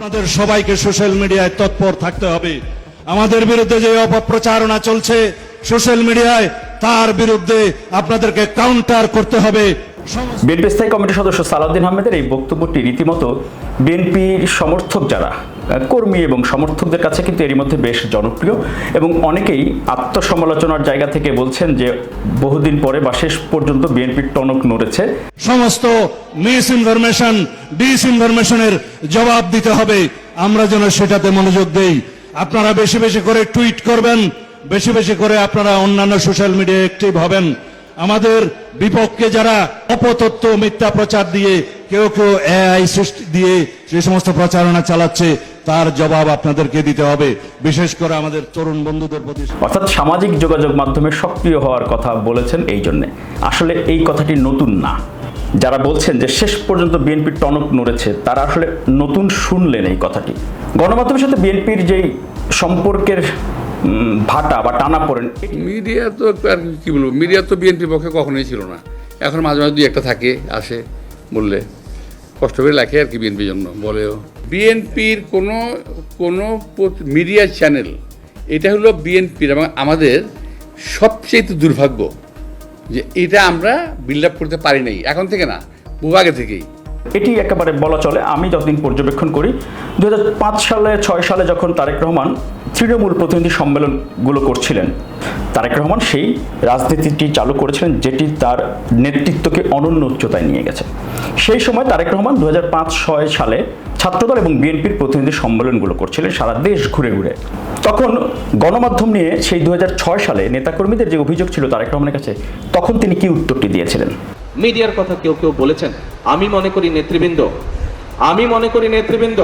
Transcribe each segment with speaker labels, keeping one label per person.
Speaker 1: আপনাদের সবাইকে সোশ্যাল মিডিয়ায় তৎপর থাকতে হবে। আমাদের বিরুদ্ধে যে অপপ্রচারণা চলছে, সোশ্যাল মিডিয়ায় তার বিরুদ্ধে আপনাদেরকে কাউন্টার করতে হবে।
Speaker 2: বিএনপি স্থায়ী কমিটির সদস্য সালাউদ্দিন আহমেদের এই বক্তব্যটি রীতিমতো বিএনপির সমর্থক যারা কর্মী এবং সমর্থকদের কাছে কিন্তু এরই মধ্যে বেশ জনপ্রিয়। এবং অনেকেই আত্মসমালোচনার জায়গা থেকে বলছেন যে বহুদিন পরে বা শেষ পর্যন্ত বিএনপির টনক নড়েছে।
Speaker 1: সমস্ত মিস ইনফরমেশন ডিস ইনফরমেশনের জবাব দিতে হবে। আমরা যেন সেটাতে মনোযোগ দেই। আপনারা বেশি বেশি করে টুইট করবেন, বেশি বেশি করে আপনারা অন্যান্য সোশ্যাল মিডিয়ায় অ্যাক্টিভ হবেন। আমাদের বিপক্ষে যারা অপতথ্য মিথ্যা প্রচার দিয়ে, কেউ কেউ এআই সৃষ্টি দিয়ে যে সমস্ত প্রচারণা চালাচ্ছে, তার জবাব আপনাদেরকে দিতে হবে। বিশেষ করে আমাদের তরুণ বন্ধুদের প্রতি
Speaker 2: অর্থাৎ সামাজিক যোগাযোগ মাধ্যমে সক্রিয় হওয়ার কথা বলেছেন এই জন্যে। আসলে এই কথাটি নতুন না। যারা বলছেন যে শেষ পর্যন্ত বিএনপির টনক নড়েছে, তারা আসলে নতুন শুনলেন এই কথাটি। গণমাধ্যমের সাথে বিএনপির যেই সম্পর্কের ভাটা বা টানা পড়েন
Speaker 3: মিডিয়া তো আর কি বলব, মিডিয়া তো বিএনপির পক্ষে কখনোই ছিল না। এখন মাঝে মাঝে দুই একটা থাকে, আসে, বললে কষ্ট করে লেখে আর কি বিএনপির জন্য বলেও বিএনপির কোনো কোনো মিডিয়া চ্যানেল এটা হলো বিএনপির এবং আমাদের সবচেয়ে দুর্ভাগ্য যে এটা আমরা বিল্ড আপ করতে পারি নাই, এখন থেকে না বহু আগে থেকেই।
Speaker 2: এটি একেবারে বলা চলে। আমি যতদিন পর্যবেক্ষণ করি দু হাজার পাঁচ সালে, ছয় সালে যখন তারেক রহমান তৃণমূল প্রতিনিধি সম্মেলনগুলো করছিলেন, তারেক রহমান সেই রাজনীতিটি চালু করেছিলেন, যেটি তার নেতৃত্বকে অনন্য উচ্চতায় নিয়ে গেছে। সেই সময় তারেক রহমান দু ছয় সালে ছাত্রদল এবং বিএনপির প্রতিনিধি সম্মেলনগুলো করছিলেন সারা দেশ ঘুরে ঘুরে। তখন গণমাধ্যম নিয়ে সেই দুই হাজার ছয় সালে নেতাকর্মীদের যে অভিযোগ ছিল তারেক রহমানের কাছে, তখন তিনি কি উত্তরটি দিয়েছিলেন?
Speaker 4: মিডিয়ার কথা কেউ কেউ বলেছেন। আমি মনে করি নেতৃবৃন্দ, আমি মনে করি নেতৃবৃন্দ,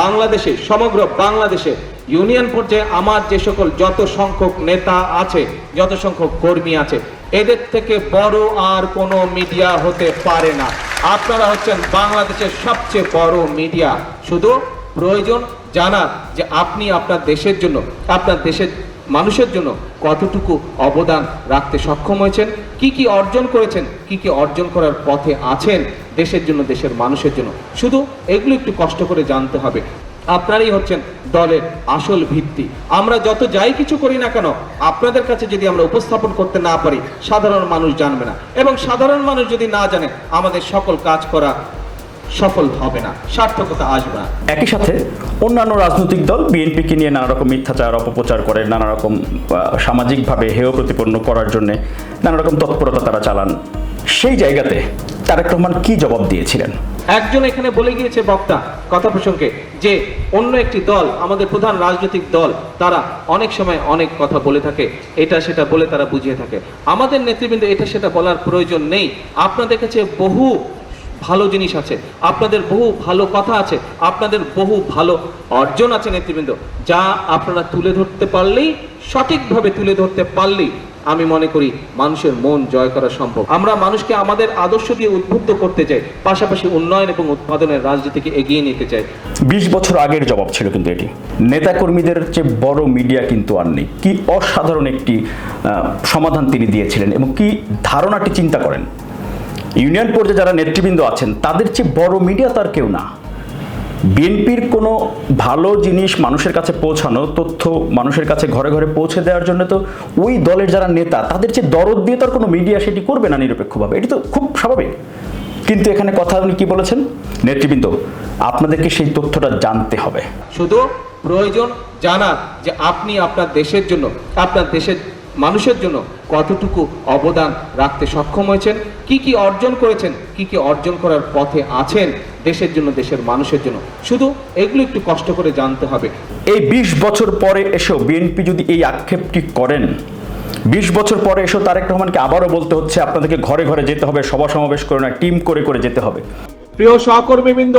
Speaker 4: বাংলাদেশে, সমগ্র বাংলাদেশে, ইউনিয়ন পর্যায়ে আমার যে সকল যত সংখ্যক নেতা আছে, যত সংখ্যক কর্মী আছে, এদের থেকে বড় আর কোনো মিডিয়া হতে পারে না। আপনারা হচ্ছেন বাংলাদেশের সবচেয়ে বড় মিডিয়া। শুধু প্রয়োজন জানা যে আপনি আপনার দেশের জন্য, আপনার দেশের মানুষের জন্য কতটুকু অবদান রাখতে সক্ষম হয়েছেন। কি কি অর্জন করেছেন, কি কি অর্জন করার পথে আছেন দেশের জন্য, দেশের মানুষের জন্য? শুধু এগুলো একটু কষ্ট করে জানতে হবে। আপনারাই হচ্ছেন দলের আসল ভিত্তি। আমরা যত যাই কিছু করি না কেন, আপনাদের কাছে যদি আমরা উপস্থাপন করতে না পারি, সাধারণ মানুষ জানবে না। এবং সাধারণ মানুষ যদি না জানে, আমাদের সকল কাজ করা সফল হবে না সার্থকতা আসবে না।
Speaker 2: একই সাথে অন্যান্য রাজনৈতিক দল বিএনপিকে নিয়ে নানা রকম মিথ্যাচার অপপ্রচার করে নানা রকম সামাজিকভাবে হেয় প্রতিপন্ন করার জন্য নানা রকম তৎপরতা তারা চালান। সেই জায়গাতে তারেক রহমান কি জবাব দিয়েছিলেন?
Speaker 4: একজন এখানে বলে গিয়েছে বক্তা কথা প্রসঙ্গে যে অন্য একটি দল আমাদের প্রধান রাজনৈতিক দল তারা অনেক সময় অনেক কথা বলে থাকে এটা সেটা বলে তারা বুঝিয়ে থাকে। আমাদের নেতৃবৃন্দ এটা সেটা বলার প্রয়োজন নেই। আপনাদের কাছে বহু জিনিস আছে, আপনাদের বহু ভালো কথা আছে, আপনাদের বহু ভালো অর্জন আছে নেতৃবৃন্দ, যা আপনারা তুলে ধরতে পারলেই, সঠিকভাবে তুলে ধরতে পারলেই আমি মনে করি মানুষের মন জয় করা সম্ভব। আমরা মানুষকে আমাদের আদর্শ দিয়ে উদ্বুদ্ধ করতে চাই, পাশাপাশি উন্নয়ন এবং উৎপাদনের রাজনীতিকে এগিয়ে নিতে চাই।
Speaker 2: বিশ বছর আগের জবাব ছিল কিন্তু এটি। নেতাকর্মীদের চেয়ে বড় মিডিয়া কিন্তু আর নেই। কি অসাধারণ একটি সমাধান তিনি দিয়েছিলেন এবং কি ধারণাটি চিন্তা করেন? ইউনিয়ন পর্যায়ে যারা নেতৃবৃন্দ আছেন, তাদের চেয়ে বড় মিডিয়া তার কেউ না। বিএনপির কোনো ভালো জিনিস মানুষের কাছে পৌঁছানো, তথ্য মানুষের কাছে ঘরে ঘরে পৌঁছে দেওয়ার জন্য তো ওই দলের যারা নেতা, তাদের চেয়ে দরদ দিয়ে তার কোনো মিডিয়া সেটি করবে না নিরপেক্ষভাবে। এটি তো খুব স্বাভাবিক। কিন্তু এখানে কথা উনি কি বলেছেন? নেতৃবৃন্দ, আপনাদেরকে সেই তথ্যটা জানতে হবে।
Speaker 4: শুধু প্রয়োজন জানা যে আপনি আপনার দেশের জন্য, আপনার দেশের মানুষের জন্য কতটুকু অবদান রাখতে সক্ষম হয়েছেন। কি কি অর্জন করেছেন কি কি অর্জন করার পথে আছেন দেশের জন্য দেশের মানুষের জন্য? শুধু এগুলো একটু কষ্ট করে জানতে হবে।
Speaker 2: এই বিশ বছর পরে এসেও বিএনপি যদি এই আক্ষেপটি করেন বিশ বছর পরে এসেও তারেক রহমানকে আবারও বলতে হচ্ছে আপনাদেরকে ঘরে ঘরে যেতে হবে সভা সমাবেশ করে না টিম করে করে যেতে হবে।
Speaker 5: প্রিয় সহকর্মীবৃন্দ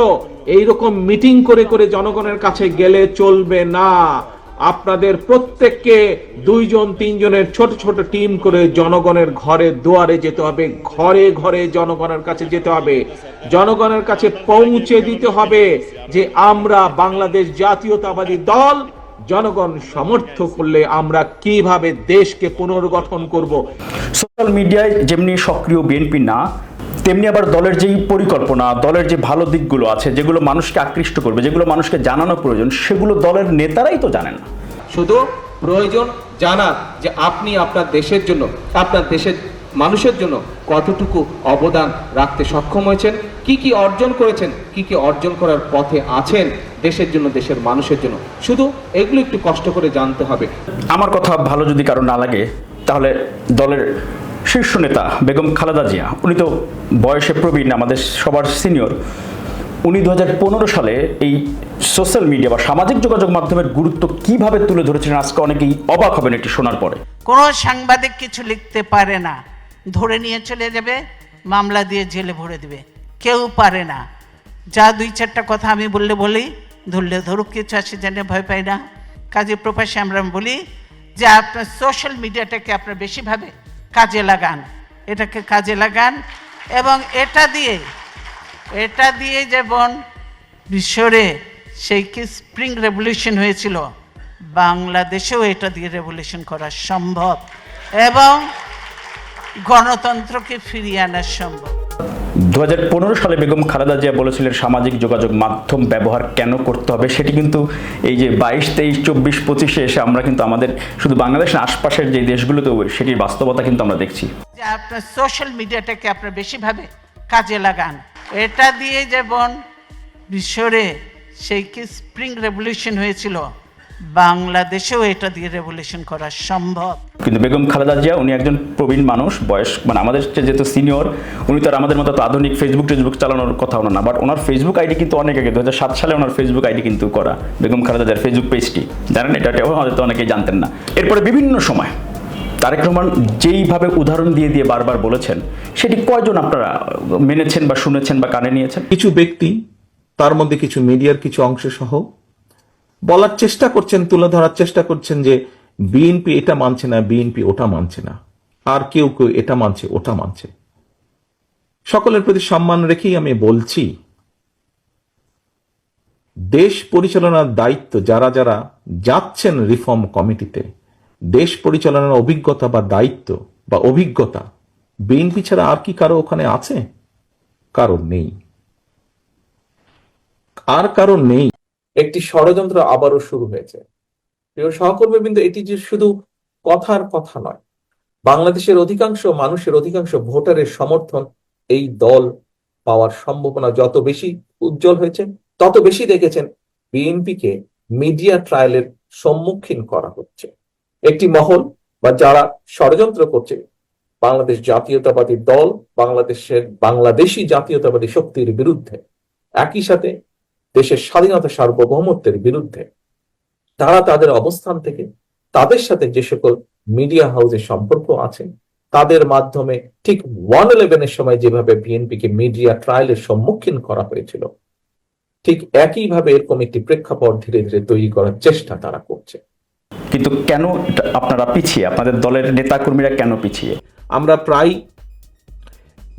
Speaker 5: এইরকম মিটিং করে করে জনগণের কাছে গেলে চলবে না। আপনাদের প্রত্যেককে দুইজন, তিনজনের ছোট ছোট টিম করে জনগণের ঘরে দুয়ারে যেতে হবে, ঘরে ঘরে জনগণের কাছে যেতে হবে। জনগণের কাছে পৌঁছে দিতে হবে যে আমরা বাংলাদেশ জাতীয়তাবাদী দল, জনগণ সমর্থ করলে আমরা কীভাবে দেশকে পুনর্গঠন করব।
Speaker 2: সোশ্যাল মিডিয়ায় যেমনি সক্রিয় বিএনপি না তেমনি আবার দলের যেই পরিকল্পনা দলের যে ভালো দিকগুলো আছে যেগুলো মানুষকে আকৃষ্ট করবে যেগুলো মানুষকে জানানো প্রয়োজন সেগুলো দলের নেতারাই তো জানেন না।
Speaker 4: শুধু প্রয়োজন জানা যে আপনি আপনার দেশের জন্য আপনার দেশের মানুষের জন্য কতটুকু অবদান রাখতে সক্ষম হয়েছেন কি কি অর্জন করেছেন কি কি অর্জন করার পথে আছেন দেশের জন্য দেশের মানুষের জন্য। শুধু এগুলো একটু কষ্ট করে জানতে হবে।
Speaker 2: আমার কথা ভালো যদি কারও না লাগে তাহলে দলের শীর্ষ নেতা বেগম খালেদা জিয়া, উনি তো বয়সে প্রবীণ আমাদের সবার সিনিয়র, উনি দু হাজার পনেরো সালে এই সোশ্যাল মিডিয়া বা সামাজিক যোগাযোগ মাধ্যমের গুরুত্ব কীভাবে তুলে ধরেছিলেন আজকে অনেকেই অবাক হবেন এটি শোনার পরে।
Speaker 6: কোনো সাংবাদিক কিছু লিখতে পারে না। ধরে নিয়ে চলে যাবে, মামলা দিয়ে জেলে ভরে দেবে। কেউ পারে না। যা দুই চারটা কথা আমি বললে বলি, ধরলে ধরুক কিছু আসে জানে ভয় পাই না। কাজে প্রকাশে আমরা বলি যে আপনার সোশ্যাল মিডিয়াটাকে আপনার বেশিভাবে কাজে লাগান। এটাকে কাজে লাগান এবং এটা দিয়ে এটা দিয়ে যেমন বিশ্বরে সেই কি স্প্রিং রেভলিউশন হয়েছিল, বাংলাদেশেও এটা দিয়ে রেভলিউশন করা সম্ভব এবং গণতন্ত্রকে ফিরিয়ে আনা সম্ভব।
Speaker 2: দুহাজার পনেরো সালে বেগম খালেদা জিয়া বলেছিলেন, সামাজিক যোগাযোগ মাধ্যম ব্যবহার কেন করতে হবে? সেটি কিন্তু এই যে বাইশ তেইশ চব্বিশ পঁচিশে এসে আমরা কিন্তু আমাদের শুধু বাংলাদেশের আশপাশের যে দেশগুলোতেও সেটির বাস্তবতা কিন্তু আমরা দেখছি।
Speaker 6: যে আপনার সোশ্যাল মিডিয়াটাকে আপনার বেশিভাবে কাজে লাগান, এটা দিয়ে যেমন বিশ্বরে সেই কি স্প্রিং রেভলিউশন হয়েছিল বাংলাদেশেও এটা দিয়ে রেভলিউশন করা সম্ভব।
Speaker 2: কিন্তু বেগম খালেদা জিয়া উনি একজন প্রবীণ মানুষ বয়স মানে আমাদের যেহেতু সিনিয়র উনি তো আর আমাদের মতো আধুনিক ফেসবুক টেসবুক চালানোর কথা না বাট ওনার ফেসবুক আইডি কিন্তু অনেক আগে দু সালে ওনার ফেসবুক আইডি কিন্তু করা বেগম খালেদা জিয়ার ফেসবুক পেজটি জানেন এটা হয়তো অনেকেই জানতেন না। এরপরে বিভিন্ন সময় তারেক রহমান যেইভাবে উদাহরণ দিয়ে দিয়ে বারবার বলেছেন সেটি কয়জন আপনারা মেনেছেন বা শুনেছেন বা কানে নিয়েছেন?
Speaker 5: কিছু ব্যক্তি তার মধ্যে কিছু মিডিয়ার কিছু অংশ সহ বলার চেষ্টা করছেন, তুলে ধরার চেষ্টা করছেন যে বিএনপি এটা মানছে না বিএনপি ওটা মানছে না। আর কেউ কেউ এটা মানছে, ওটা মানছে। সকলের প্রতি সম্মান রেখেই আমি বলছি, দেশ পরিচালনার দায়িত্ব যারা যারা যাচ্ছেন রিফর্ম কমিটিতে, দেশ পরিচালনার অভিজ্ঞতা বা দায়িত্ব বা অভিজ্ঞতা বিএনপি ছাড়া আর কি কারও ওখানে আছে? কারও নেই। আর কারও নেই। একটি ষড়যন্ত্র আবারও শুরু হয়েছে। প্রিয় সহকর্মী কিন্তু এটি যে শুধু কথার কথা নয়, বাংলাদেশের অধিকাংশ মানুষের অধিকাংশ ভোটারের সমর্থন এই দল পাওয়ার সম্ভাবনা যত বেশি উজ্জ্বল হয়েছে, তত বেশি দেখেছেন বিএনপিকে মিডিয়া ট্রায়ালের সম্মুখীন করা হচ্ছে। একটি মহল বা যারা ষড়যন্ত্র করছে, বাংলাদেশ জাতীয়তাবাদী দল, বাংলাদেশের বাংলাদেশি জাতীয়তাবাদী শক্তির বিরুদ্ধে। একই সাথে দেশের স্বাধীনতা সার্বভৌমত্বের বিরুদ্ধে। তারা তাদের অবস্থান থেকে তাদের সাথে যে সকল মিডিয়া হাউসের সম্পর্ক আছে তাদের মাধ্যমে ঠিক ওয়ান ইলেভেনের সময় যেভাবে বিএনপিকে মিডিয়া ট্রায়ালের সম্মুখীন করা হয়েছিল ঠিক একইভাবে এরকম একটি প্রেক্ষাপট ধীরে ধীরে তৈরি করার চেষ্টা তারা করছে।
Speaker 2: কিন্তু কেন আপনারা পিছিয়ে? আপনাদের দলের নেতাকর্মীরা কেন পিছিয়ে?
Speaker 5: আমরা প্রায়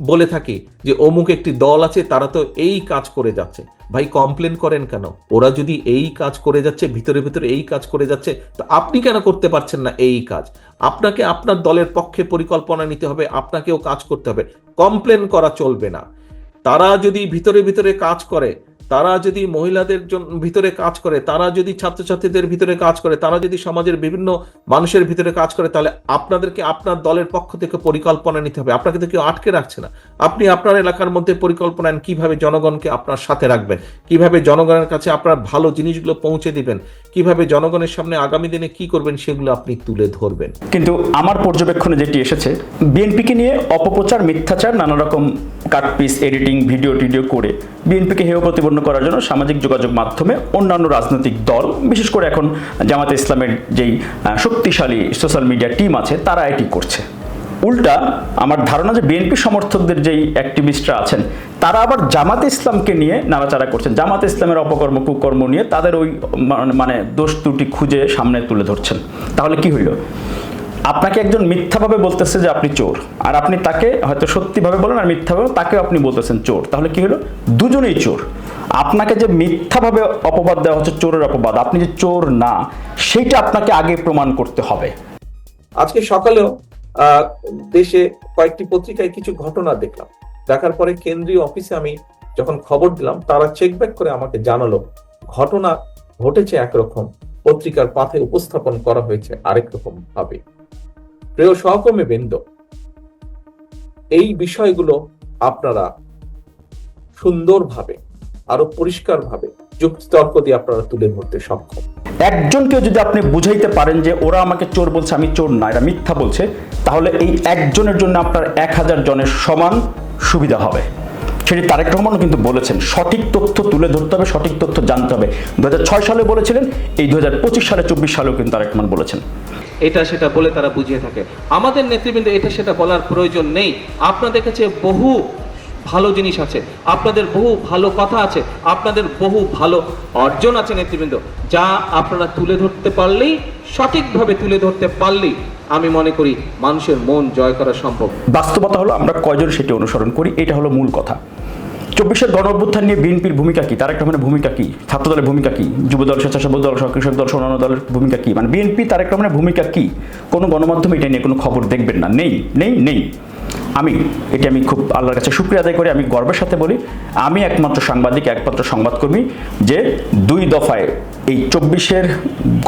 Speaker 5: বলে থাকি যে অমুক একটি দল আছে, তারা তো এই কাজ করে যাচ্ছে। ভাই কমপ্লেন করেন কেন? ওরা যদি এই কাজ করে যাচ্ছে, ভিতরে ভিতরে এই কাজ করে যাচ্ছে, তো আপনি কেন করতে পারছেন না এই কাজ? আপনাকে আপনার দলের পক্ষে পরিকল্পনা নিতে হবে, আপনাকেও কাজ করতে হবে। কমপ্লেন করা চলবে না। তারা যদি ভিতরে ভিতরে কাজ করে তারা যদি মহিলাদের ভিতরে কাজ করে, তারা যদি ছাত্রছাত্রীদের ভিতরে কাজ করে, তারা যদি সমাজের বিভিন্ন মানুষের ভিতরে কাজ করে, তাহলে আপনাদেরকে আপনার দলের পক্ষ থেকে পরিকল্পনা নিতে হবে। আপনাকে তো কেউ আটকে রাখছে না। আপনি আপনার এলাকার মধ্যে পরিকল্পনা নেন কীভাবে জনগণকে আপনার সাথে রাখবেন, কীভাবে জনগণের কাছে আপনার ভালো জিনিসগুলো পৌঁছে দিবেন, কীভাবে জনগণের সামনে আগামী দিনে কি করবেন সেগুলো আপনি তুলে ধরবেন।
Speaker 2: কিন্তু আমার পর্যবেক্ষণে যেটি এসেছে, বিএনপিকে নিয়ে অপপ্রচার, মিথ্যাচার, নানা রকম কাটপিস, এডিটিং, ভিডিও, টিডিও করে বিএনপিকে হেয় প্রতিপন্ন করার জন্য সামাজিক যোগাযোগ মাধ্যমে অন্যান্য রাজনৈতিক দল, বিশেষ করে এখন জামাতে ইসলামের যেই শক্তিশালী সোশ্যাল মিডিয়া টিম আছে, তারা এটি করছে। উল্টা আমার ধারণা যে বিএনপি সমর্থকদের যেই অ্যাক্টিভিস্টরা আছেন, তারা আবার জামাতে ইসলামকে নিয়ে নাড়াচাড়া করছেন। জামাতে ইসলামের অপকর্ম, কুকর্ম নিয়ে তাদের ওই, মানে- দোষ ত্রুটি খুঁজে সামনে তুলে ধরছেন। তাহলে কি হইল? আপনাকে একজন মিথ্যাভাবে বলতেছে যে আপনি চোর, আর আপনি তাকে হয়তো সত্যিভাবে বলেন আর মিথ্যাভাবে তাকে আপনি বলতেছেন চোর। তাহলে কি হলো দুজনেই চোর। আপনাকে যে মিথ্যাভাবে অপবাদ দেওয়া হচ্ছে, চোরের অপবাদ, আপনি যে চোর না, সেইটা আপনাকে আগে প্রমাণ করতে হবে।
Speaker 7: আজকে সকালেও দেশে কয়েকটি পত্রিকায় কিছু ঘটনা দেখলাম। দেখার পরে কেন্দ্রীয় অফিসে আমি যখন খবর দিলাম, তারা চেক ব্যাক করে আমাকে জানালো, ঘটনা ঘটেছে একরকম, পত্রিকার পাথে উপস্থাপন করা হয়েছে আরেক রকম ভাবে। প্রিয় সহকর্মী বৃন্দ, এই বিষয়গুলো আপনারা সুন্দরভাবে আরও পরিষ্কারভাবে যুক্তিতর্ক দিয়ে আপনারা তুলে ধরতে সক্ষম।
Speaker 2: একজনকে যদি আপনি বুঝাইতে পারেন যে ওরা আমাকে চোর বলছে আমি চোর না এরা মিথ্যা বলছে তাহলে এই একজনের জন্য আপনার এক হাজার জনের সমান সুবিধা হবে। সেটি তারেক রহমানও কিন্তু বলেছেন সঠিক তথ্য তুলে ধরতে হবে সঠিক তথ্য জানতে হবে। দুহাজার ছয় সালে বলেছিলেন এই দু হাজার পঁচিশ সালে চব্বিশ সালেও কিন্তু তারেক রহমান বলেছেন।
Speaker 4: এটা সেটা বলে তারা বুঝিয়ে থাকে। আমাদের নেতৃবৃন্দ এটা সেটা বলার প্রয়োজন নেই। আপনাদের কাছে বহু ভালো জিনিস আছে, আপনাদের বহু ভালো কথা আছে, আপনাদের বহু ভালো অর্জন আছে নেতৃবৃন্দ, যা আপনারা তুলে ধরতে পারলেই, সঠিকভাবে তুলে ধরতে পারলেই আমি মনে করি মানুষের মন জয় করা সম্ভব।
Speaker 2: বাস্তবতা হলো আমরা কয়জন সেটি অনুসরণ করি, এটা হলো মূল কথা। চব্বিশের গণ অভ্যুত্থান নিয়ে বিএনপির ভূমিকা কি তারেক রহমানের ভূমিকা কি ছাত্র দলের ভূমিকা কি যুব দল স্বেচ্ছাসেবক দল কৃষক দল অন্যান্য দলের ভূমিকা কি মানে বিএনপি তারেক রহমানের ভূমিকা কি, কোনো গণমাধ্যমে এটা নিয়ে কোনো খবর দেখবেন না, নেই নেই নেই। আমি, এটা আমি খুব আল্লাহর কাছে শুক্রিয়া আদায় করি, আমি গর্বের সাথে বলি, আমি একমাত্র সাংবাদিক, একমাত্র সংবাদকর্মী যে দুই দফায় এই চব্বিশের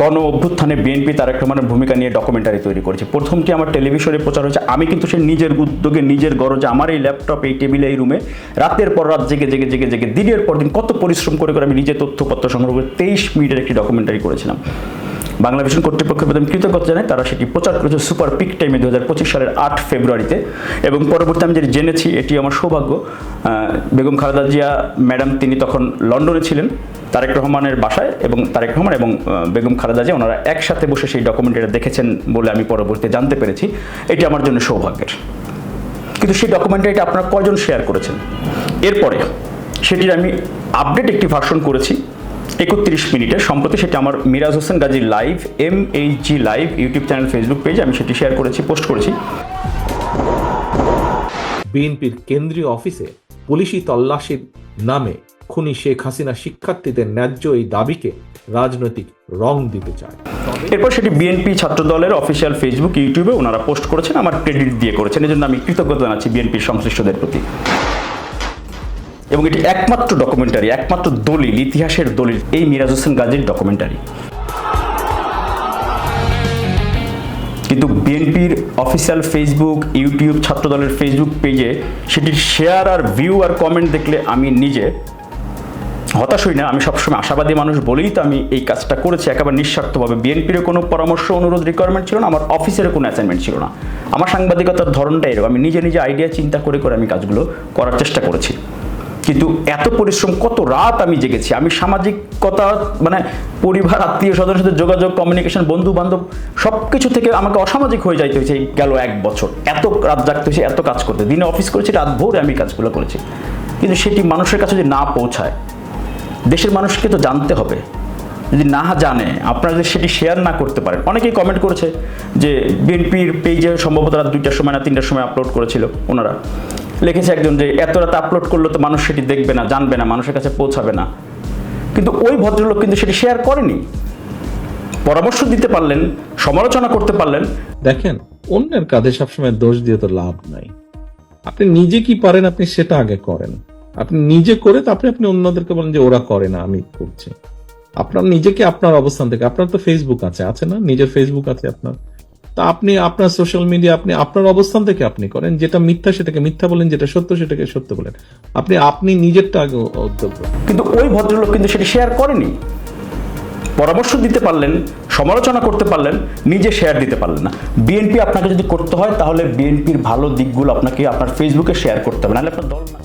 Speaker 2: গণ অভ্যুত্থানে বিএনপি তারেক রহমানের ভূমিকা নিয়ে ডকুমেন্টারি তৈরি করেছে। প্রথমটি আমার টেলিভিশনে প্রচার হয়েছে, আমি কিন্তু সে নিজের উদ্যোগে, নিজের গরজে, আমার এই ল্যাপটপ এই টেবিলে এই রুমে রাতের পর রাত জেগে জেগে জেগে জেগে, দিনের পর দিন কত পরিশ্রম করে করে আমি নিজে তথ্যপত্র সংগ্রহ করে তেইশ মিনিটের একটি ডকুমেন্টারি করেছিলাম। বাংলা ভিশন কর্তৃপক্ষের প্রতি আমি কৃতজ্ঞতা জানাই তারা সেটি প্রচার করেছে সুপার পিক টাইমে দু হাজার পঁচিশ সালের আট ফেব্রুয়ারিতে। এবং পরবর্তী আমি যেটি জেনেছি, এটি আমার সৌভাগ্য বেগম খালেদা জিয়া ম্যাডাম তিনি তখন লন্ডনে ছিলেন, তারেক রহমানের বাসায়, এবং তারেক রহমান এবং বেগম খালেদা জিয়া, ওনারা একসাথে বসে সেই ডকুমেন্টারিটা দেখেছেন বলে আমি পরবর্তীতে জানতে পেরেছি। এটি আমার জন্য সৌভাগ্যের। কিন্তু সেই ডকুমেন্টারিটা আপনারা কজন শেয়ার করেছেন? এরপরে সেটির আমি আপডেট একটি ভার্সন করেছি। একত্রিশ মিনিটে। সম্প্রতি সেটা আমার Miraj Hossain Gazi live M H G live YouTube channel Facebook page আমি সেটি শেয়ার করেছি পোস্ট করেছি।
Speaker 5: বিএনপির কেন্দ্রীয় অফিসে পুলিশি তল্লাশির নামে খুনি শেখ হাসিনা শিক্ষার্থীদের ন্যায্য এই দাবিকে রাজনৈতিক রং দিতে চায়।
Speaker 2: এরপর সেটি বিএনপি ছাত্র দলের অফিসিয়াল ফেসবুক ইউটিউবে ওনারা পোস্ট করেছেন আমার ক্রেডিট দিয়ে করেছেন। এজন্য আমি কৃতজ্ঞতা জানাচ্ছি বিএনপির সংশ্লিষ্টদের প্রতি। এবং এটি একমাত্র ডকুমেন্টারি একমাত্র দলিল, ইতিহাসের দলিল, এই মিরাজ হোসেন গাজীর ডকুমেন্টারি কিন্তু বিএনপির অফিসিয়াল ফেসবুক ইউটিউব ছাত্র দলের ফেসবুক পেজে সেটির শেয়ার আর ভিউ আর কমেন্ট দেখলে আমি নিজে হতাশ হই না। আমি সবসময় আশাবাদী মানুষ বলেই তো আমি এই কাজটা করেছি। একেবারে নিঃস্বার্থভাবে। বিএনপির কোনো পরামর্শ, অনুরোধ রিকোয়ারমেন্ট ছিল না। আমার অফিসের কোনো অ্যাসাইনমেন্ট ছিল না। আমার সাংবাদিকতার ধরনটা এরকম। আমি নিজে নিজে আইডিয়া চিন্তা করে করে আমি কাজগুলো করার চেষ্টা করেছি। কিন্তু এত পরিশ্রম, কত রাত আমি জেগেছি। আমি সামাজিকতা মানে পরিবার, আত্মীয় স্বজনের সাথে যোগাযোগ কমিউনিকেশন বন্ধু বান্ধব সব কিছু থেকে আমাকে অসামাজিক হয়ে যাইতে হয়েছে গেল এক বছর। এত রাত জাগতে হয়েছে, এত কাজ করতে। দিনে অফিস করেছি, রাত ভোরে আমি কাজগুলো করেছি। কিন্তু সেটি মানুষের কাছে যদি না পৌঁছায়, দেশের মানুষকে তো জানতে হবে। যদি না জানে, আপনারা যদি সেটি শেয়ার না করতে পারেন। অনেকেই কমেন্ট করেছে যে বিএনপির পেজে সম্ভবত রাত দুইটার সময় না তিনটার সময় আপলোড করেছিল ওনারা। লিখেছে একজন যে, এত রাতে আপলোড করলে তো মানুষ সেটি দেখবে না, জানবে না, মানুষের কাছে পৌঁছাবে না। কিন্তু ওই ভদ্রলোক কিন্তু সেটি শেয়ার করেনি। পরামর্শ দিতে পারলেন, সমালোচনা করতে পারলেন।
Speaker 5: দেখেন, অন্যের কাঁধে সবসময় দোষ দিয়ে তো লাভ নাই। আপনি নিজে কি পারেন, আপনি সেটা আগে করেন। আপনি নিজে করে তারপরে আপনি অন্যদেরকে বলেন যে, ওরা করে না, আমি করছি। আপনার নিজেকে আপনার অবস্থান থেকে, আপনার তো ফেসবুক আছে আছে না? নিজের ফেসবুক আছে আপনার? তা আপনি আপনার সোশ্যাল মিডিয়া আপনি আপনার অবস্থান থেকে আপনি করেন। যেটা মিথ্যা সেটাকে মিথ্যা বলেন, যেটা সত্য সেটাকে সত্য বলেন। আপনি আপনি নিজেরটা আগে উদ্যোগ
Speaker 2: কিন্তু ওই ভদ্রলোক কিন্তু সেটা শেয়ার করেনি। পরামর্শ দিতে পারলেন, সমালোচনা করতে পারলেন, নিজে শেয়ার দিতে পারলেন না। বিএনপি আপনাকে যদি করতে হয়, তাহলে বিএনপির ভালো দিকগুলো আপনাকে আপনার ফেসবুকে শেয়ার করতে হবে। নাহলে আপনার দল না